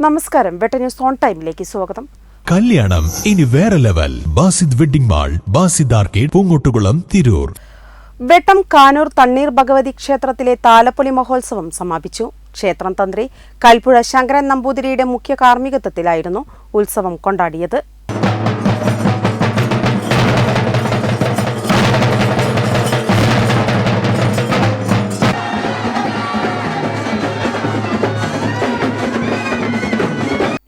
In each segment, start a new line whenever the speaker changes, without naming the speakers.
നമസ്കാരം. വെട്ട news on ടൈമിലേക്ക് സ്വാഗതം.
കല്യാണം. ഇനി വേറെ level. Basid wedding mall Basid arcade Poongottukulam Tirur.
Vettam Kanur Thanneer Bhagavathi ക്ഷേത്രത്തിലെ താലപ്പൊലി മഹോത്സവം സമാപിച്ചു. ക്ഷേത്രം തന്ത്രി കൽപ്പുഴ ശങ്കരൻ നമ്പൂതിരിയുടെ മുഖ്യ കാർമ്മികത്വത്തിലായിരുന്നു ഉത്സവം കൊണ്ടാടിയത്.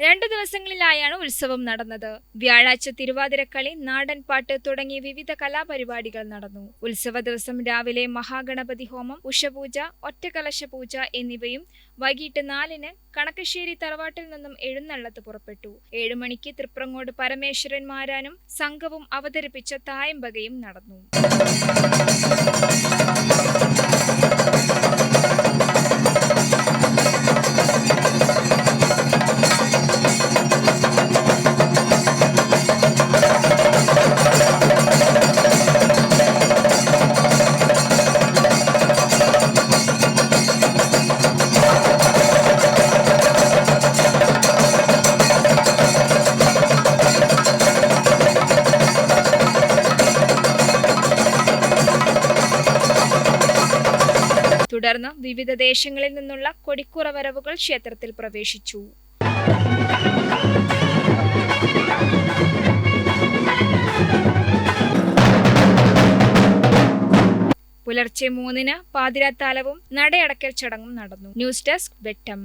രണ്ടു ദിവസങ്ങളിലായാണ് ഉത്സവം നടന്നത്. വ്യാഴാഴ്ച തിരുവാതിരക്കളി നാടൻപാട്ട് തുടങ്ങി വിവിധ കലാപരിപാടികൾ നടന്നു. ഉത്സവ ദിവസം രാവിലെ മഹാഗണപതി ഹോമം ഉഷപൂജ ഒറ്റകലശ പൂജ എന്നിവയും വൈകിട്ട് നാലിന് കണക്കശ്ശേരി തറവാട്ടിൽ നിന്നും എഴുന്നള്ളത്ത് പുറപ്പെട്ടു. ഏഴു മണിക്ക് തൃപ്രങ്ങോട് പരമേശ്വരൻ മാരാനും സംഘവും അവതരിപ്പിച്ച തായമ്പകയും നടന്നു. തുടർന്ന് വിവിധ ദേശങ്ങളിൽ നിന്നുള്ള കൊടിക്കുറ വരവുകൾ ക്ഷേത്രത്തിൽ പ്രവേശിച്ചു. പുലർച്ചെ മൂന്നിന് പാതിരാത്താലവും നടയടക്കൽ ചടങ്ങും നടന്നു. News desk Vettam.